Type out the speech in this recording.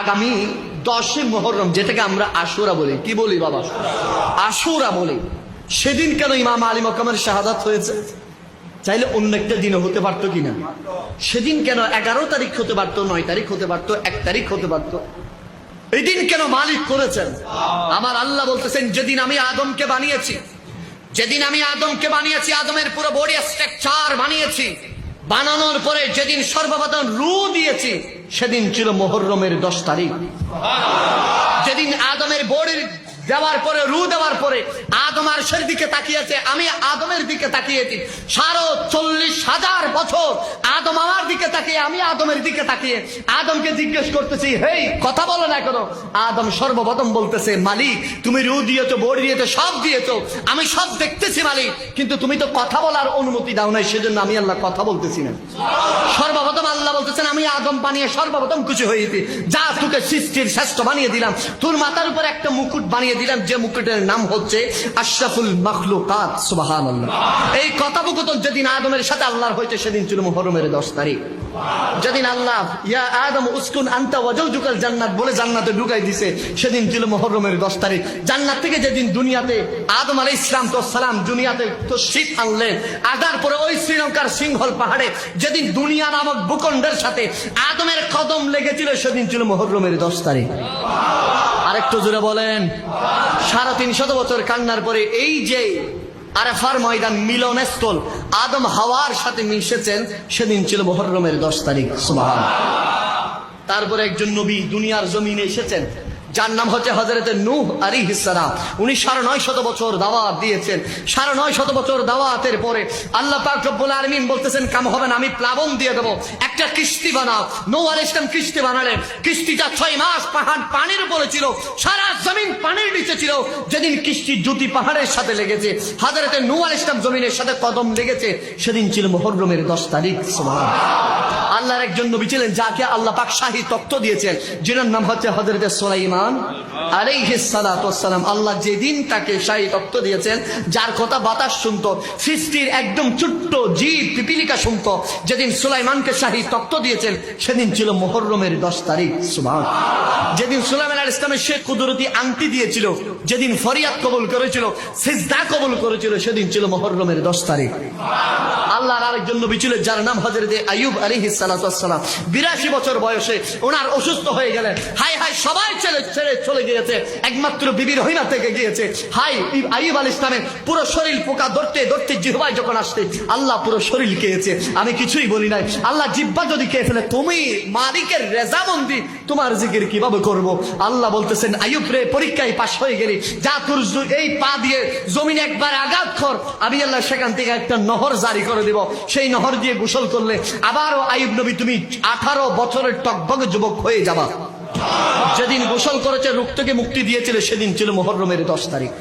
আগামী দশে মহরম, যেটাকে আমরা আশুরা বলি। কি বলি বাবা? আশুরা বলি। সেদিন কেন ইমাম আলী মকামের শাহাদাত হয়েছে? চাইলে অন্য একটা দিনও হতে পারতো কিনা? সেদিন কেন এগারো তারিখ হতে পারতো, নয় তারিখ হতে পারতো, এক তারিখ হতে পারতো? এই দিন কেন মালিক করেছেন? আমার আল্লাহ বলতেছেন, যেদিন আমি আদমকে বানিয়েছি, যেদিন আমি আদমকে বানিয়েছি, আদমের পুরো বডি স্ট্রাকচার বানিয়েছি, বানানোর পরে যেদিন সর্বপ্রথম রু দিয়েছি সেদিন ছিল মোহরমের দশ তারিখ। যেদিন আদমের বডির দেওয়ার পরে, রু দেওয়ার পরে আদম আরশের দিকে তাকিয়েছে, আমি আদমের দিকে তাকিয়েছি। সারো চল্লিশ হাজার বছর আদম আমার দিকে তাকিয়ে, আমি আদমের দিকে তাকিয়ে। আদমকে জিজ্ঞেস করতেছি, হেই, কথা বলো না কেন? আদম সর্বপ্রথম বলতেছে, মালিক, তুমি রু দিয়েছ, বড়ি দিয়েছ, সব দিয়েছ। আমি সব দেখতেছি, মালিক, কিন্তু তুমি তো কথা বলার অনুমতি দাও নাই, সেজন্য আমি আল্লাহ কথা বলতেছি না। সর্বপ্রথম আল্লাহ আদম বানিয়ে সর্বপ্রথম খুশি হয়েছি যা তোকে সৃষ্টির শ্রেষ্ঠ বানিয়ে দিলাম। তোর মাথার উপর একটা মুকুট বানিয়ে দিলাম, যে মুকুটের নাম হচ্ছে আশরাফুল মখলুকাত সুবাহান এই কথাবকথন যেদিন আদমের সাথে আল্লাহর হয়েছে সেদিন ছিল মুহরমের দশ তারিখ। যেদিন আল্লাহ, ইয়া আদম উসকুন আন্তা জান্নাত বলে জান্নাতে ঢুকাই দিছে, সেদিন ছিল মুহরমের দশ তারিখ। জান্নাত থেকে যেদিন দুনিয়াতে আদম আলাই ইসলাম তো সালাম দুনিয়াতে তো শীত আনলেন আগার পরে ওই শ্রীলঙ্কার সিংহল পাহাড়ে, যেদিন দুনিয়া নামক ভূখণ্ডের সাথে আদমের কদম লেগেছিল সেদিন ছিল মহরমের দশ তারিখ। আরেকটু জুড়ে বলেন, সাড়ে তিন শত বছর কান্নার পরে এই যে আরেফার ময়দান মিলনস্থল আদম হাওয়ার সাথে মিশেছেন, সেদিন ছিল মোহরমের দশ তারিখ তারপরে একজন নবী দুনিয়ার জমিনে এসেছেন যার নাম হচ্ছে হজরত নূহ আলী হিসালাম উনি সাড়ে নয় শত বছর দাওয়াত দিয়েছেন। সাড়ে নয় শত বছর দাওয়াতের পরে আল্লাহ পাক রব্বুল আলমিন বলতেছেন, কাম হবে না, আমি প্লাবন দিয়ে দেবো। একটা কিস্তি বানাও। নৌ আল ইসলাম কিস্তি বানালেন। কিস্তিটা ছয় মাস পাহাড় পানির উপরে ছিল, সারা জমিন পানির নিচে ছিল। যেদিন কিস্তির জুতি পাহাড়ের সাথে লেগেছে হাজারেতে নৌ আল ইসলাম জমিনের সাথে কদম লেগেছে, সেদিন ছিল মোহরমের দশ তারিখ। সুবহান আল্লাহর একজন নবী ছিলেন যাকে আল্লাহ পাক শাহী তত্ত্ব দিয়েছেন। যেনার নাম হচ্ছে হজরত সোলাইমান আলাইহিস সালাতু ওয়াসসালাম। আল্লাহ যেদিন তাকে শাহী তত্ত্ব দিয়েছেন, যার কথা বাতাস শুনতো, সৃষ্টির একদম ছোট্ট জীব পিপিলিকা শুনতো, যেদিন সুলাইমানকে শাহী তত্ত্ব দিয়েছেন, সেদিন ছিল মোহররমের দশ তারিখ, সুবহান। যেদিন সুলাইমান আল ইসলামের শেখ কুদরতি আংটি দিয়েছিল, যেদিন ফরিয়াদ কবুল করেছিল, সিজদা কবুল করেছিল, সেদিন ছিল মোহররমের দশ তারিখ। আল্লাহর আরেকজন নবী ছিল যার নাম হজরত আইয়ুব আলাইহিস সালাম। বিরাশি বছর বয়সে ওনার অসুস্থ হয়ে গেলেন। হাই হাই সবাই ছেড়ে ছেড়ে চলে গিয়েছে। একমাত্র বিবি রহিমা থেকে গিয়েছে। হাই আইয়ুব আল ইসলামের পুরো শরীর পোকা ধরতে ধরতে জিহ্বায় যখন আসছে, আল্লাহ পুরো শরীর খেয়েছে। আমি কিছুই বলি নাই। আল্লাহ জিব্বা যদি খেয়ে ফেলে, তুমি মালিকের রেজামন্দি তোমার জিকির কীভাবে করব? আল্লাহ বলতেছেন আয়ুব রে, পরীক্ষায় পাশ হয়ে গেলি। যা তোর এই পা দিয়ে জমিনে একবার আঘাত কর। আমি আল্লাহ সেখান থেকে একটা নহর জারি করে দেব। সেই নহর দিয়ে গোসল করলে আবারও আইব নবী তুমি আঠারো বছরের টকবগ যুবক হয়ে যাবা। যেদিন গোসল করেছে রুক্তকে মুক্তি দিয়েছিল, সেদিন ছিল মোহরমের দশ তারিখ।